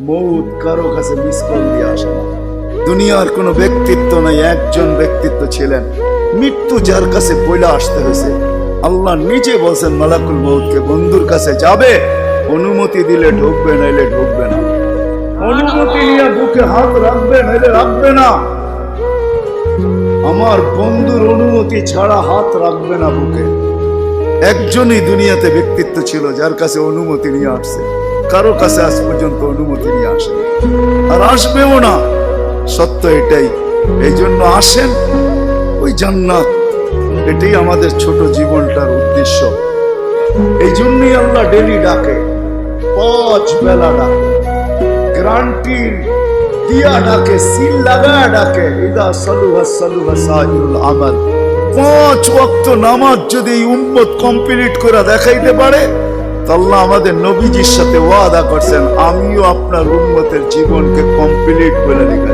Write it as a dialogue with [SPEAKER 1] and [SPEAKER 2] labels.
[SPEAKER 1] মৌত কারও কাছে মিস কল দিয়ে আসে। না দুনিয়ার কোনো ব্যক্তিত্ব নাই, একজন ব্যক্তিত্ব ছিলেন। মৃত্যু যার কাছে বইলা আসতে হয়েছে। আল্লাহ নিজে বলছেন, মালাকুল মৌতকে বন্ধুর কাছে যাবে, অনুমতি দিলে ঢুকবে, নাইলে ঢুকবে না। অনুমতি নিয়ে বুকে হাত রাখবে, নাইলে রাখবে না। আমার বন্ধুর অনুমতি ছাড়া হাত রাখবে না বুকে। একজনই দুনিয়াতে ব্যক্তিত্ব ছিল, যার কাছে অনুমতি নিয়ে আসছে। কারও কাছে আজ পর্যন্ত অনুমতি নিয়ে আসে আর আসবেও না। সত্য এটাই। এই জন্য আসেন। ওই জান্নাত। এটাই আমাদের ছোট জীবনটার উদ্দেশ্য। এই জন্যই আল্লাহ ডেলি ডাকে পাঁচ বেলা ডাকে, গ্রান্টির দিয়া ডাকে, সিল লাগা ডাকে, ইদা সালুহা সালুহা সাহিরুল আমাল। পাঁচ ওয়াক্ত নামাজ যদি উম্মত কমপ্লিট করে দেখাইতে পারে আল্লাহ আমাদের নবীজির সাথে ওয়াদা করছেন আমিও আপনার উন্মতের জীবনকে কমপ্লিট করে লিখে